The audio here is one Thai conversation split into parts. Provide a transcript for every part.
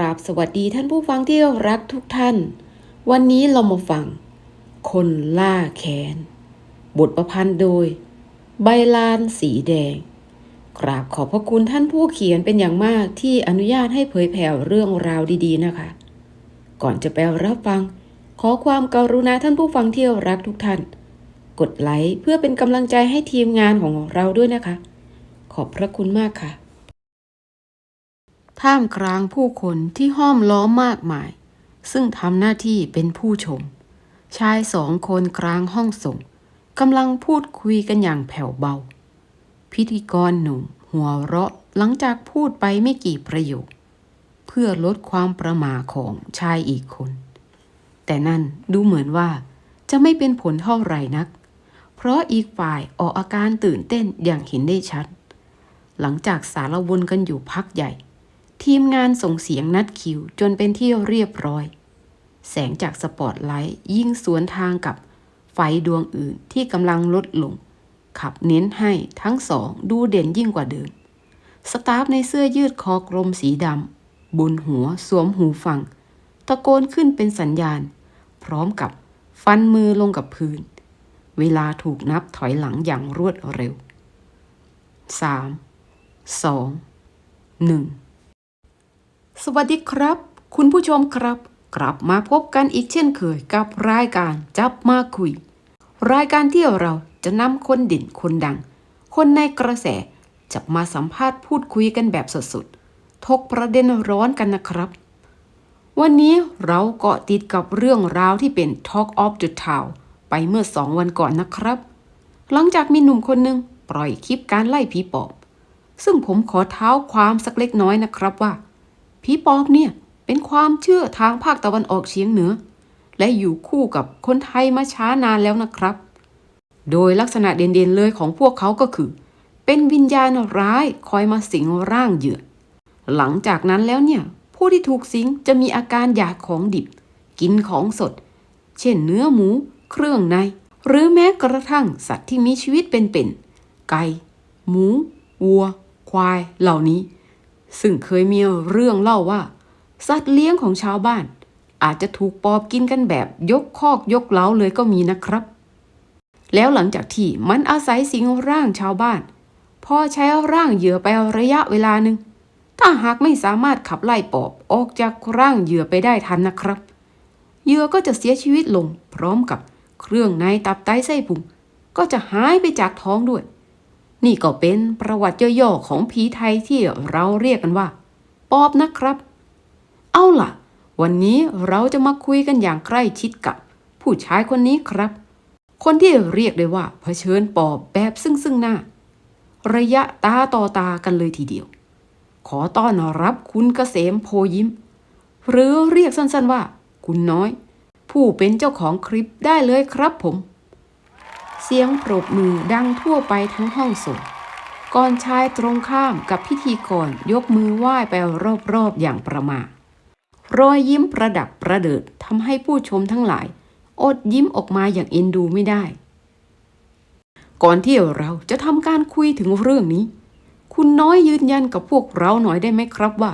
ราบสวัสดีท่านผู้ฟังที่รักทุกท่าน วันนี้เรามาฟัง คนล่าแขนบทประพันธ์โดย ใบลานสีแดง กราบขอบพระคุณท่านผู้เขียนเป็นอย่างมากที่อนุญาตให้เผยแผ่เรื่องราวดีๆนะคะ ก่อนจะไปรับฟัง ขอความกรุณาท่านผู้ฟังที่รักทุกท่าน กดไลค์เพื่อเป็นกำลังใจให้ทีมงานของเราด้วยนะคะ ขอบพระคุณมากค่ะ ท่ามกลางผู้คนที่ห้อมล้อมมากมาย ซึ่งทำหน้าที่เป็นผู้ชม ชายสองคนกลางห้องส่งกำลังพูดคุยกันอย่างแผ่วเบา พิธีกรหนุ่มหัวเราะหลังจากพูดไปไม่กี่ประโยค เพื่อลดความประม่าของชายอีกคน แต่นั่นดูเหมือนว่าจะไม่เป็นผลเท่าไหร่นัก เพราะอีกฝ่ายออกอาการตื่นเต้นอย่างเห็นได้ชัด หลังจากสารวนกันอยู่พักใหญ่ ทีมงานส่งเสียงนัดคิวจนเป็นที่เรียบร้อย แสงจากสปอตไลท์ยิ่งสวนทางกับไฟดวงอื่นที่กำลังลดลง ขับเน้นให้ทั้งสองดูเด่นยิ่งกว่าเดิม สตาฟในเสื้อยืดคอกลมสีดำบนหัวสวมหูฟัง ตะโกนขึ้นเป็นสัญญาณ พร้อมกับฟันมือลงกับพื้น เวลาถูกนับถอยหลังอย่างรวดเร็วสาม สวัสดีครับ คุณผู้ชมครับ กลับมาพบกันอีกเช่นเคยกับรายการจับมาคุย รายการที่เราจะนำคนเด่นคนดัง คนในกระแสจับมาสัมภาษณ์พูดคุยกันแบบสดๆทกประเด็นร้อนกันนะครับ วันนี้เราเกาะติดกับเรื่องราวที่เป็น Talk of the Town ไปเมื่อสองวันก่อนนะครับ หลังจากมีหนุ่มคนหนึ่งปล่อยคลิปการไล่ผีปอบ ซึ่งผมขอเท้าความสักเล็กน้อยนะครับว่า ผีปอบเนี่ยเป็นความเชื่อทางภาคตะวันออกเฉียงเหนือ และอยู่คู่กับคนไทยมาช้านานแล้วนะครับ โดยลักษณะเด่นๆเลยของพวกเขาก็คือ เป็นวิญญาณร้ายคอยมาสิงร่างเหยื่อ หลังจากนั้นแล้วเนี่ยผู้ที่ถูกสิงจะมีอาการอยากของดิบ กินของสด เช่นเนื้อหมู เครื่องใน หรือแม้กระทั่งสัตว์ที่มีชีวิตเป็นๆไก่ หมู วัว ควายเหล่านี้ ซึ่งเคยมีเรื่องเล่าว่า สัตว์เลี้ยงของชาวบ้าน อาจจะถูกปอบกินกันแบบยกคอกยกเล้าเลยก็มีนะครับ แล้วหลังจากที่มันอาศัยสิงร่างชาวบ้าน พอใช้ร่างเหยื่อไประยะเวลาหนึ่งถ้าหากไม่สามารถขับไล่ปอบออกจากร่างเหยื่อไปได้ทันนะครับเหยื่อก็จะเสียชีวิตลงพร้อมกับเครื่องในตับไตไส้พุงก็จะหายไปจากท้องด้วย นี่ก็เป็นประวัติย่อๆของผีไทยที่เราเรียกกันว่า ปอบนะครับ เอาล่ะ วันนี้เราจะมาคุยกันอย่างใกล้ชิดกับ ผู้ชายคนนี้ครับ คนที่เรียกได้ว่าเผชิญปอบแบบซึ่งซึ่งหน้า ระยะตาต่อตากันเลยทีเดียว ขอต้อนรับคุณเกษมโพยิ้ม หรือเรียกสั้นๆว่า คุณน้อย ผู้เป็นเจ้าของคลิปได้เลยครับผม สียงปรบมือดังทั่วไปทั้งห้องส่งก่อนชายตรงข้ามกับพิธีกรยกมือไหว้ไปรอบๆอย่างประมาทรอยยิ้มประดับประเดิดทำให้ผู้ชมทั้งหลาย อดยิ้มออกมาอย่างเอ็นดูไม่ได้ ก่อนที่เราจะทำการคุยถึงเรื่องนี้ คุณน้อยยืนยันกับพวกเราหน่อยได้ไหมครับว่า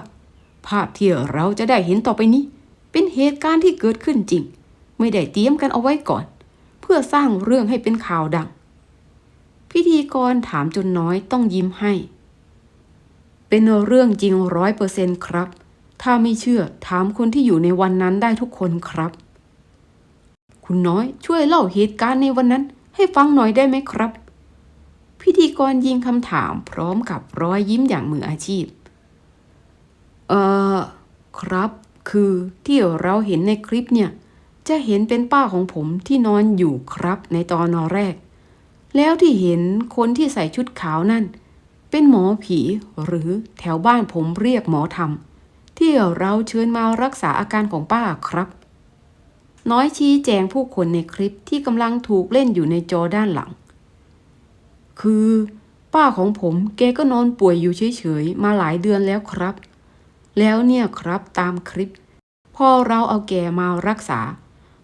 ภาพที่เราจะได้เห็นต่อไปนี้ เป็นเหตุการณ์ที่เกิดขึ้นจริง ไม่ได้เตรียมกันเอาไว้ก่อน พื่อสร้างเรื่องให้เป็นข่าวดัง พิธีกรถามจนน้อยต้องยิ้มให้ เป็นเรื่องจริงร้อยเปอร์เซนครับ ถ้าไม่เชื่อถามคนที่อยู่ในวันนั้นได้ทุกคนครับ คุณน้อยช่วยเล่าเหตุการณ์ในวันนั้นให้ฟังหน่อยได้ไหมครับ พิธีกรยิงคำถามพร้อมกับรอยยิ้มอย่างมืออาชีพ เอ่อครับ คือที่เราเห็นในคลิปเนี่ย จะเห็นเป็นป้าของผมที่นอนอยู่ครับในตอนนอแรก แล้วที่เห็นคนที่ใส่ชุดขาวนั่น เป็นหมอผีหรือแถวบ้านผมเรียกหมอธรรม ที่เราเชิญมารักษาอาการของป้าครับ น้อยชี้แจงผู้คนในคลิปที่กำลังถูกเล่นอยู่ในจอด้านหลัง คือป้าของผมแกก็นอนป่วยอยู่เฉยๆ มาหลายเดือนแล้วครับ แล้วเนี่ยครับตามคลิป พอเราเอาแกมารักษา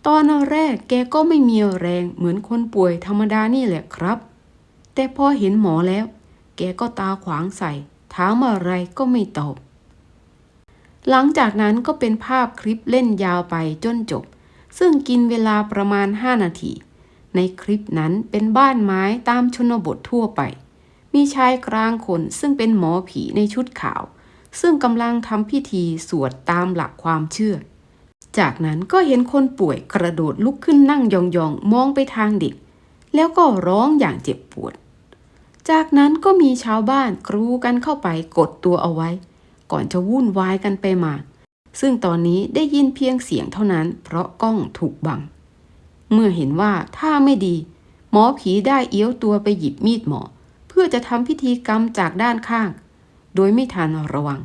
ตอนแรกแกก็ไม่มีแรงเหมือนคนป่วยธรรมดานี่แหละครับ แต่พอเห็นหมอแล้ว แกก็ตาขวางใส่ถามอะไรก็ไม่ตอบ หลังจากนั้นก็เป็นภาพคลิปเล่นยาวไปจนจบ ซึ่งกินเวลาประมาณ 5 นาที ในคลิปนั้นเป็นบ้านไม้ตามชนบททั่วไป มีชายกลางคนซึ่งเป็นหมอผีในชุดขาว ซึ่งกำลังทำพิธีสวดตามหลักความเชื่อ จากนั้นก็เห็นคนป่วยกระโดดลุกขึ้นนั่งยองๆ มองไปทางเด็ก แล้วก็ร้องอย่างเจ็บปวด จากนั้นก็มีชาวบ้านกรูกันเข้าไปกดตัวเอาไว้ ก่อนจะวุ่นวายกันไปมา ซึ่งตอนนี้ได้ยินเพียงเสียงเท่านั้น เพราะกล้องถูกบัง เมื่อเห็นว่าถ้าไม่ดี หมอผีได้เอี้ยวตัวไปหยิบมีดหมอ เพื่อจะทำพิธีกรรมจากด้านข้าง โดยไม่ทันระวัง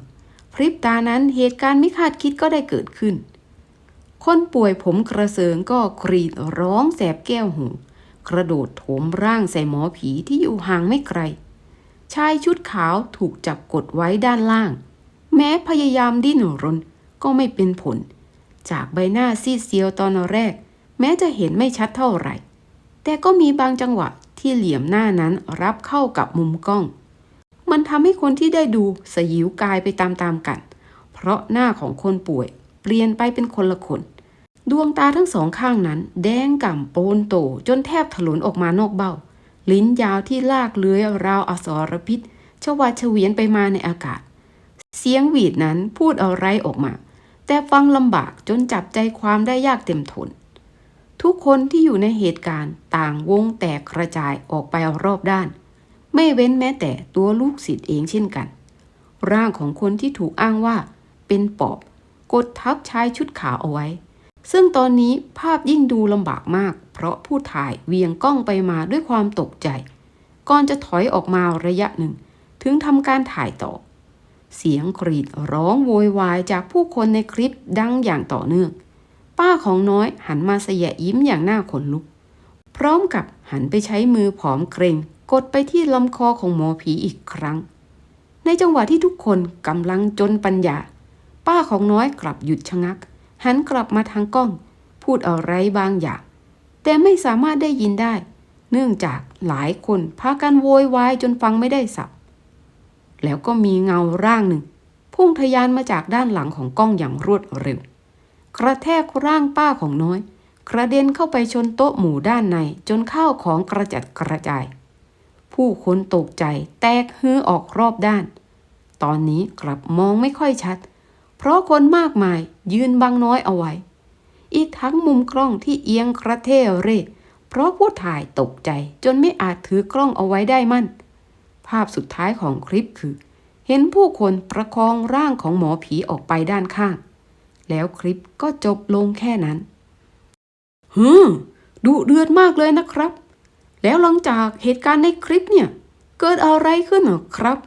พริบตานั้นเหตุการณ์ไม่คาดคิดก็ได้เกิดขึ้น คนป่วยผมกระเซิงก็กรีดร้องแสบแก้วหู กระโดดโถมร่างใส่หมอผีที่อยู่ห่างไม่ไกล ชายชุดขาวถูกจับกดไว้ด้านล่าง แม้พยายามดิ้นรนก็ไม่เป็นผล จากใบหน้าซีดเซียวตอนแรก แม้จะเห็นไม่ชัดเท่าไหร่ แต่ก็มีบางจังหวะที่เหลี่ยมหน้านั้นรับเข้ากับมุมกล้อง มันทำให้คนที่ได้ดูสยิวกายไปตามๆกัน เพราะหน้าของคนป่วย ลี่ยนไปเป็นคนละคน ดวงตาทั้งสองข้างนั้น แดงก่ำโปนโตจนแทบถลนออกมานอกเบ้า ลิ้นยาวที่ลากเลื้อยราวอสรพิษชวาเฉวียนไปมาในอากาศ เสียงหวีดนั้นพูดอะไรออกมา แต่ฟังลำบากจนจับใจความได้ยากเต็มทน ทุกคนที่อยู่ในเหตุการณ์ต่างวงแตกกระจายออกไปรอบด้าน ไม่เว้นแม้แต่ตัวลูกศิษย์เองเช่นกัน ร่างของคนที่ถูกอ้างว่าเป็นปอบ กดทับชายชุดขาวเอาไว้ ซึ่งตอนนี้ภาพยิ่งดูลำบากมาก เพราะผู้ถ่ายเวียงกล้องไปมาด้วยความตกใจ ก่อนจะถอยออกมาระยะหนึ่ง ถึงทำการถ่ายต่อ เสียงกรีดร้องโวยวายจากผู้คนในคลิปดังอย่างต่อเนื่อง ป้าของน้อยหันมาเสยยิ้มอย่างหน่าขนลุก พร้อมกับหันไปใช้มือผอมเกรงกดไปที่ลำคอของหมอผีอีกครั้ง ในจังหวะที่ทุกคนกำลังจนปัญญา ป้าของน้อยกลับหยุดชะงัก หันกลับมาทางกล้อง พูดอะไรบางอย่าง แต่ไม่สามารถได้ยินได้ เนื่องจากหลายคนพากันโวยวายจนฟังไม่ได้สับ แล้วก็มีเงาร่างหนึ่ง พุ่งทะยานมาจากด้านหลังของกล้องอย่างรวดเร็ว กระแทกร่างป้าของน้อย กระเด็นเข้าไปชนโต๊ะหมู่ด้านในจนข้าวของกระจัดกระจาย ผู้คนตกใจแตกฮือออกรอบด้าน ตอนนี้กลับมองไม่ค่อยชัด เพราะคนมากมายยืนบังน้อยเอาไว้ อีกทั้งมุมกล้องที่เอียงกระเทเรศเพราะผู้ถ่ายตกใจจนไม่อาจถือกล้องเอาไว้ได้มั่น ภาพสุดท้ายของคลิปคือ เห็นผู้คนประคองร่างของหมอผีออกไปด้านข้าง แล้วคลิปก็จบลงแค่นั้นฮึดุเดือดมากเลยนะครับ แล้วหลังจากเหตุการณ์ในคลิปเนี่ย เกิดอะไรขึ้นหรอครับ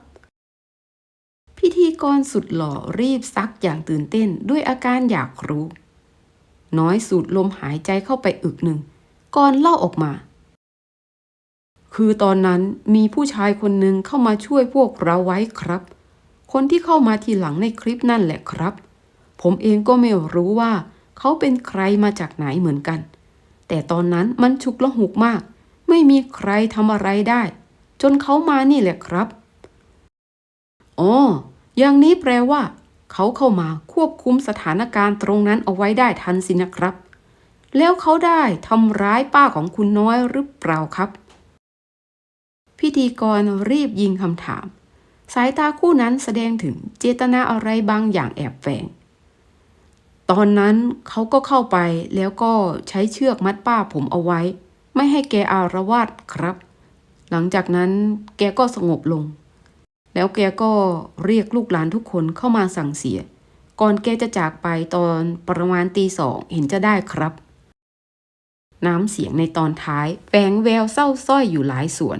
พิธีกรสุดหล่อรีบซักอย่างตื่นเต้นด้วยอาการอยากรู้ น้อยสูดลมหายใจเข้าไปอึกหนึ่ง ก่อนเล่าออกมา คือตอนนั้นมีผู้ชายคนหนึ่งเข้ามาช่วยพวกเราไว้ครับ คนที่เข้ามาทีหลังในคลิปนั่นแหละครับ ผมเองก็ไม่รู้ว่า เขาเป็นใครมาจากไหนเหมือนกัน แต่ตอนนั้นมันฉุกละหุกมาก ไม่มีใครทำอะไรได้ จนเขามานี่แหละครับอ๋อ อย่างนี้แปลว่า เขาเข้ามาควบคุมสถานการณ์ตรงนั้นเอาไว้ได้ทันสินะครับ แล้วเขาได้ทำร้ายป้าของคุณน้อยหรือเปล่าครับ พิธีกรรีบยิงคำถาม สายตาคู่นั้นแสดงถึงเจตนาอะไรบางอย่างแอบแฝงตอนนั้นเขาก็เข้าไปแล้วก็ใช้เชือกมัดป้าผมเอาไว้ ไม่ให้แกอารวาสครับ หลังจากนั้นแกก็สงบลง แล้วแกก็เรียกลูกหลานทุกคนเข้ามาสั่งเสีย ก่อนแกจะจากไปตอนประมาณตีสองเห็นจะได้ครับ น้ำเสียงในตอนท้ายแฝงแววเศร้าส้อยอยู่หลายส่วน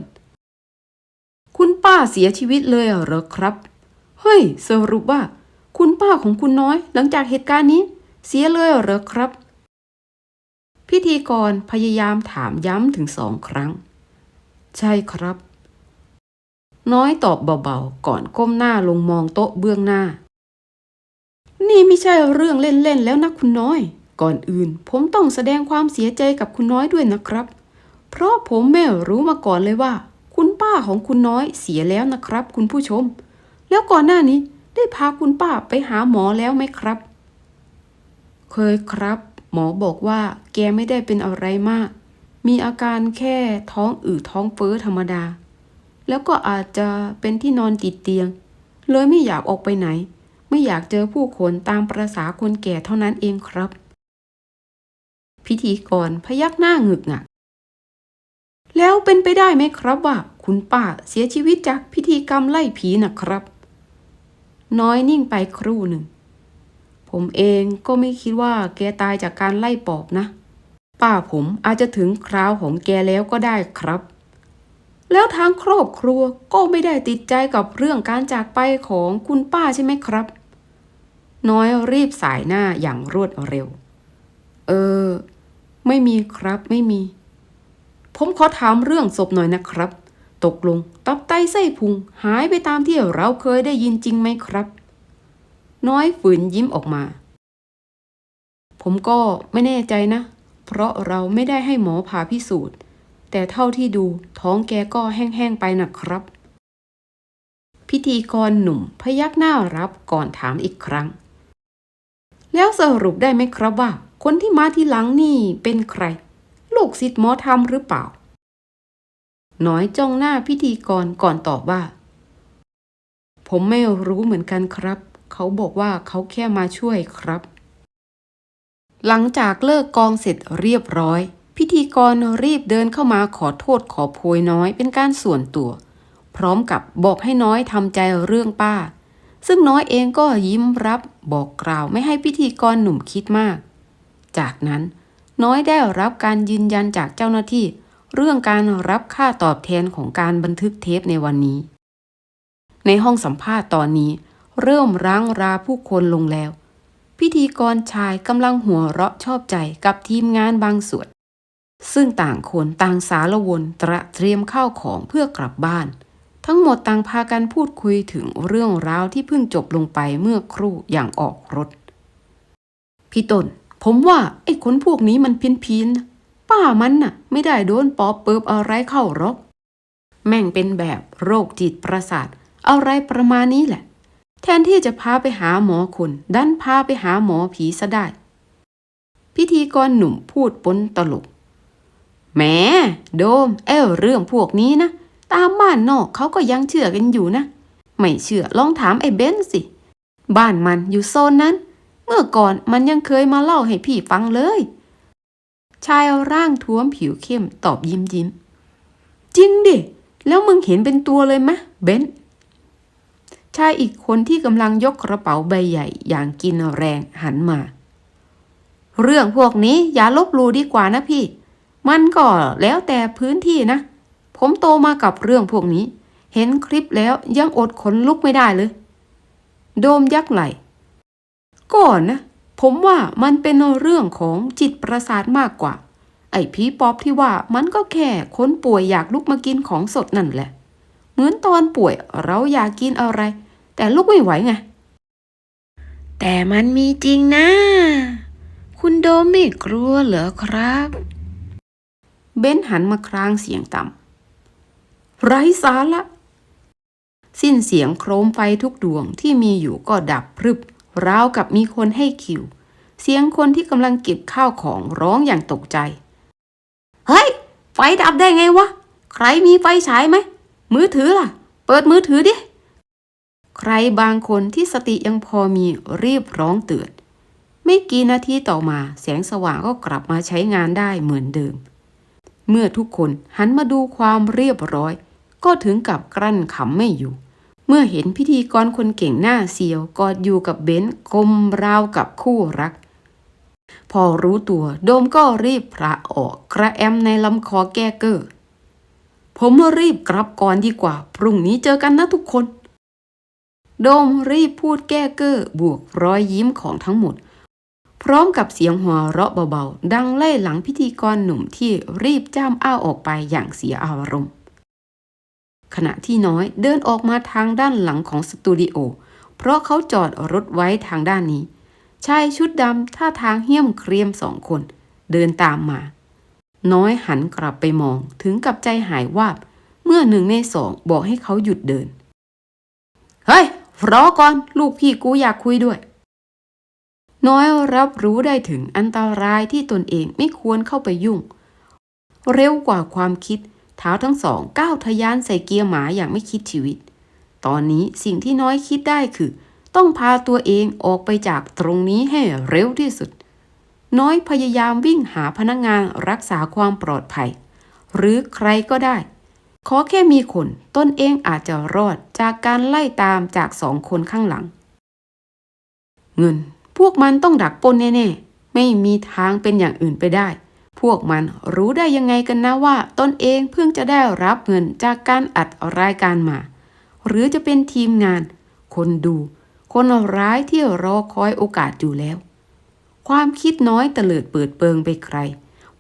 คุณป้าเสียชีวิตเลยเหรอครับ เฮ้ยสรุปว่า คุณป้าของคุณน้อย หลังจากเหตุการณ์นี้ เสียเลยเหรอครับ พิธีกรพยายามถามย้ำถึงสองครั้ง ใช่ครับ น้อยตอบเบาๆ ก่อนก้มหน้าลงมองโต๊ะเบื้องหน้า นี่ไม่ใช่เรื่องเล่นๆแล้วนะคุณน้อย ก่อนอื่น ผมต้องแสดงความเสียใจกับคุณน้อยด้วยนะครับ เพราะผมไม่รู้มาก่อนเลยว่า คุณป้าของคุณน้อยเสียแล้วนะครับ คุณผู้ชม แล้วก่อนหน้านี้ได้ได้พาคุณป้าไปหาหมอแล้วไหมครับ เคยครับ หมอบอกว่าแกไม่ได้เป็นอะไรมาก มีอาการแค่ท้องอืดท้องเฟ้อธรรมดา แล้วก็อาจจะเป็นที่นอนติดเตียง เลยไม่อยากออกไปไหน ไม่อยากเจอผู้คนตามประษาคนแก่เท่านั้นเองครับ พิธีกรพยักหน้าหงึกงัก แล้วเป็นไปได้ไหมครับว่า คุณป้าเสียชีวิตจากพิธีกรรมไล่ผีนะครับ น้อยนิ่งไปครู่หนึ่ง ผมเองก็ไม่คิดว่าแกตายจากการไล่ปอบนะ ป้าผมอาจจะถึงคราวของแกแล้วก็ได้ครับ แล้วทางครอบครัวก็ไม่ได้ติดใจกับเรื่องการจากไปของคุณป้าใช่ไหมครับ น้อยรีบสายหน้าอย่างรวดเร็ว เออ ไม่มีครับไม่มี ผมขอถามเรื่องศพหน่อยนะครับ ตกลงตับไตไส้พุงหายไปตามที่เราเคยได้ยินจริงไหมครับ น้อยฝืนยิ้มออกมา ผมก็ไม่แน่ใจนะ เพราะเราไม่ได้ให้หมอผ่าพิสูจน์ แต่เท่าที่ดูท้องแกก็แห้งๆไปนะครับ พิธีกรหนุ่มพยักหน้ารับก่อนถามอีกครั้ง แล้วสรุปได้ไหมครับว่า คนที่มาที่หลังนี่เป็นใคร ลูกศิษย์หมอธรรมหรือเปล่า น้อยจ้องหน้าพิธีกรก่อนตอบว่า ผมไม่รู้เหมือนกันครับ เขาบอกว่าเขาแค่มาช่วยครับ หลังจากเลิกกองเสร็จเรียบร้อย พิธีกรรีบเดินเข้ามาขอโทษขอโพยน้อยเป็นการส่วนตัว พร้อมกับบอกให้น้อยทำใจเรื่องป้า ซึ่งน้อยเองก็ยิ้มรับบอกกล่าวไม่ให้พิธีกรหนุ่มคิดมาก จากนั้นน้อยได้รับการยืนยันจากเจ้าหน้าที่ เรื่องการรับค่าตอบแทนของการบันทึกเทปในวันนี้ ในห้องสัมภาษณ์ตอนนี้ เริ่มร้างราผู้คนลงแล้ว พิธีกรชายกำลังหัวเราะชอบใจกับทีมงานบางส่วน ซึ่งต่างคนต่างสารวนตระเตรียมข้าวของเพื่อกลับบ้าน ทั้งหมดต่างพากันพูดคุยถึงเรื่องราวที่เพิ่งจบลงไปเมื่อครู่อย่างออกรถ พี่ตนผมว่าไอ้คนพวกนี้มันเพี้ยนเพียนๆป้ามันน่ะ ไม่ได้โดนปอบเปิบอะไรเข้าหรอก แม่งเป็นแบบโรคจิตประสาทอะไรประมาณนี้แหละ แทนที่จะพาไปหาหมอคนดันพาไปหาหมอผีซะได้ พิธีกรหนุ่มพูดปนตลก แหมโดมเอ้เรื่องพวกนี้นะ ตามบ้านนอกเขาก็ยังเชื่อกันอยู่นะ ไม่เชื่อลองถามไอ้เบนสิ บ้านมันอยู่โซนนั้น เมื่อก่อนมันยังเคยมาเล่าให้พี่ฟังเลย ชายร่างท้วมผิวเข้มตอบยิ้มยิ้ม จริงดิ แล้วมึงเห็นเป็นตัวเลยมะเบนชายอีกคนที่กำลังยกกระเป๋าใบใหญ่อย่างกินแรงหันมา เรื่องพวกนี้อย่าลบลู่ดีกว่านะพี่ มันก็แล้วแต่พื้นที่นะ ผมโตมากับเรื่องพวกนี้ เห็นคลิปแล้วยังอดขนลุกไม่ได้เลย โดมยักไหลก่อนนะ ผมว่ามันเป็นเรื่องของจิตประสาทมากกว่า ไอ้ผีป๊อบที่ว่ามันก็แค่คนป่วยอยากลุกมากินของสดนั่นแหละ เหมือนตอนป่วยเราอยากกินอะไร แต่ลุกไม่ไหวไง แต่มันมีจริงนะ คุณโดมไม่กลัวเหรอครับ เบนหันมาครางเสียงต่ำไร้สาระ สิ้นเสียงโครมไฟทุกดวงที่มีอยู่ก็ดับพรึบราวกับมีคนให้คิว เสียงคนที่กำลังเก็บข้าวของร้องอย่างตกใจ เฮ้ย ไฟดับได้ไงวะ ใครมีไฟฉายไหม มือถือล่ะ เปิดมือถือดิ ใครบางคนที่สติยังพอมีรีบร้องเตือน ไม่กี่นาทีต่อมาแสงสว่างก็กลับมาใช้งานได้เหมือนเดิม เมื่อทุกคนหันมาดูความเรียบร้อย ก็ถึงกับกลั้นขำไม่อยู่ เมื่อเห็นพิธีกรคนเก่งหน้าเซียวกอดอยู่กับเบนซ์กลมราวกับคู่รัก พอรู้ตัวโดมก็รีบพระออกกระแอมในลำคอแก้เกอร์ผมรีบกลับก่อนดีกว่า พรุ่งนี้เจอกันนะทุกคน โดมรีบพูดแก้เกอร์บวกรอยยิ้มของทั้งหมด พร้อมกับเสียงหัวเราะเบาๆ ดังไล่หลังพิธีกรหนุ่มที่รีบจ้ำอ้าวออกไปอย่างเสียอารมณ์ ขณะที่น้อยเดินออกมาทางด้านหลังของสตูดิโอ เพราะเขาจอดรถไว้ทางด้านนี้ ชายชุดดำท่าทางเหี้ยมเครียมสองคน เดินตามมา น้อยหันกลับไปมองถึงกับใจหายวาบ เมื่อหนึ่งในสองบอกให้เขาหยุดเดิน เฮ้ยรอก่อน ลูกพี่กูอยากคุยด้วย น้อยรับรู้ได้ถึงอันตรายที่ตนเองไม่ควรเข้าไปยุ่ง เร็วกว่าความคิดเท้าทั้งสองก้าวทะยานใส่เกียร์หมาอย่างไม่คิดชีวิต ตอนนี้สิ่งที่น้อยคิดได้คือ ต้องพาตัวเองออกไปจากตรงนี้ให้เร็วที่สุด น้อยพยายามวิ่งหาพนักงานรักษาความปลอดภัย หรือใครก็ได้ ขอแค่มีคนตนเองอาจจะรอดจากการไล่ตามจากสองคนข้างหลัง เงิน พวกมันต้องดักปล้นแน่ๆ ไม่มีทางเป็นอย่างอื่นไปได้ พวกมันรู้ได้ยังไงกันนะว่าตนเองเพิ่งจะได้รับเงินจากการอัดรายการมา หรือจะเป็นทีมงาน คนดู คนร้ายที่รอคอยโอกาสอยู่แล้ว ความคิดน้อยเตลิดเปิดเปิงไปไกล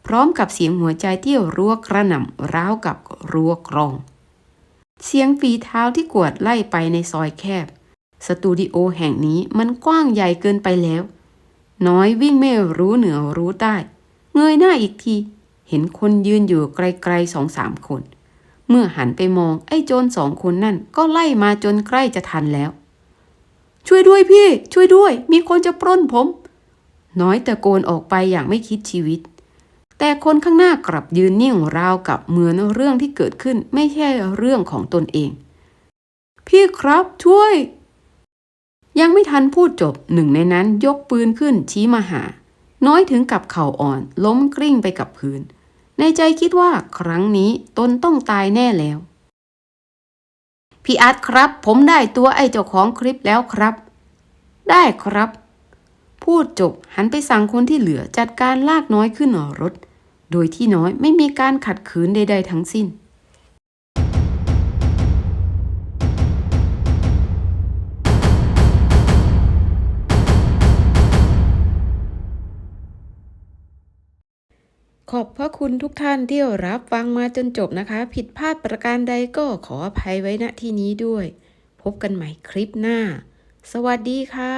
พร้อมกับเสียงหัวใจที่รัวกระหน่ำร้าวกับรัวกรอง เสียงฝีเท้าที่กวดไล่ไปในซอยแคบ สตูดิโอแห่งนี้มันกว้างใหญ่เกินไปแล้ว น้อยวิ่งไม่รู้เหนือรู้ใต้ เงยหน้าอีกที เห็นคนยืนอยู่ไกลๆสองสามคน เมื่อหันไปมองไอ้โจรสองคนนั่นก็ไล่มาจนใกล้จะทันแล้ว ช่วยด้วยพี่ ช่วยด้วย มีคนจะปล้นผม น้อยตะโกนออกไปอย่างไม่คิดชีวิต แต่คนข้างหน้ากลับยืนนิ่งราวกับเหมือนเรื่องที่เกิดขึ้นไม่ใช่เรื่องของตนเอง พี่ครับช่วย ยังไม่ทันพูดจบหนึ่งในนั้นยกปืนขึ้นชี้มาหา น้อยถึงกับเข่าอ่อน ล้มกลิ้งไปกับพื้น ในใจคิดว่าครั้งนี้ตนต้องตายแน่แล้ว พี่อาร์ตครับ ผมได้ตัวไอ้เจ้าของคลิปแล้วครับ ได้ครับ พูดจบหันไปสั่งคนที่เหลือจัดการลากน้อยขึ้นหอรถ โดยที่น้อยไม่มีการขัดขืนใด ๆ ทั้งสิ้น ขอบพระคุณทุกท่านที่รับฟังมาจนจบนะคะ ผิดพลาดประการใดก็ขออภัยไว้ณที่นี้ด้วย พบกันใหม่คลิปหน้า สวัสดีค่ะ